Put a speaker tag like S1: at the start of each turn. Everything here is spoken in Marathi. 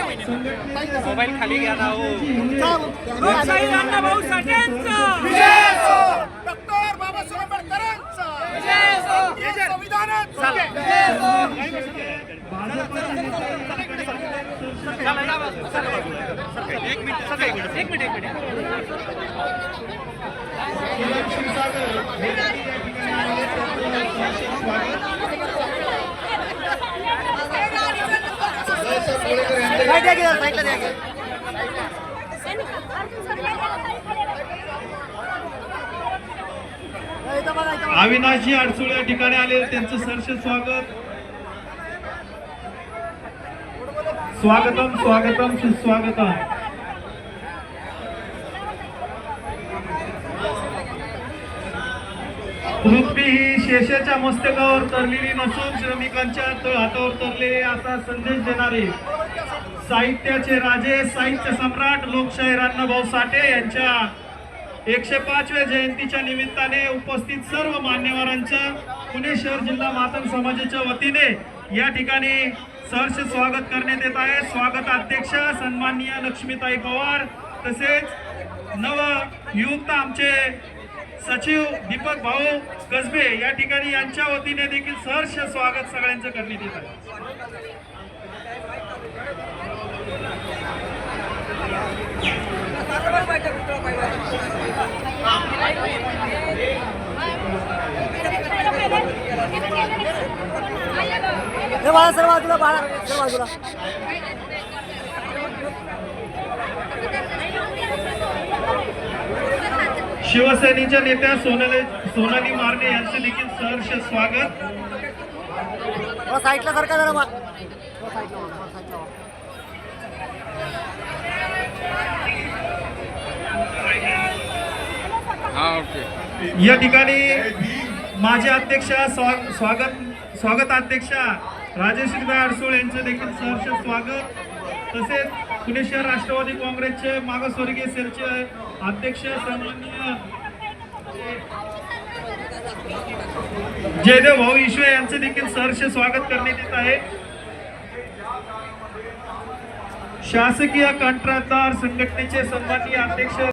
S1: मोबाईल खाली घ्या ना
S2: लोकशाही अण्णाभाऊ साठ्यांचा
S3: डॉक्टर बाबासाहेब आंबेडकरांचा संविधानाचा
S1: एक मिनिट एक मिनिट एक मिनिट.
S4: अविनाशी अडसूळ या ठिकाणी आले त्यांचं सरसे स्वागत. स्वागतम स्वागतम सुस्वागतम. पृथ्वी ही शेषाच्या मस्तकावर तरलेली नसून श्रमिकांच्या हातावर तरलेले असा संदेश देणारे साहित्याचे राजे साहित्य सम्राट लोकशाही अण्णाभाऊ साठे यांच्या एकशे पाचव्या जयंतीच्या निमित्ताने उपस्थित सर्व मान्यवरांचं पुणे शहर जिल्हा मातंग समाजाच्या वतीने या ठिकाणी सहर्ष स्वागत करण्यात येत आहे. स्वागत अध्यक्ष सन्माननीय लक्ष्मीताई पवार तसेच नव युक्त आमचे सचिव दीपक भाऊ कसबे या ठिकाणी यांच्या वतीने देखील सहर्ष स्वागत सगळ्यांचं करण्यात येत आहे.
S5: सर्व बाजूला बाळा सर्व बाजूला.
S4: शिवसेनेच्या नेत्या सोनाली सोनाली मारणे यांचे देखील सहर्ष स्वागत.
S5: थोडा साईडला सरका जरा.
S1: हा
S4: या ठिकाणी माझे अध्यक्ष स्वा- स्वागत स्वागत अध्यक्ष राजेश्रीदा अडसूळ यांचे देखील सहर्ष स्वागत. तसेच पुणे शहर राष्ट्रवादी काँग्रेसचे मागासवर्गीय सेलचे अध्यक्ष सन्मान्य जयदेव भाऊ ईश्वे यांचे देखील सहर्ष स्वागत करण्यात येत आहे. शासकीय कंत्राटदार संघटनेचे सन्माननीय अध्यक्ष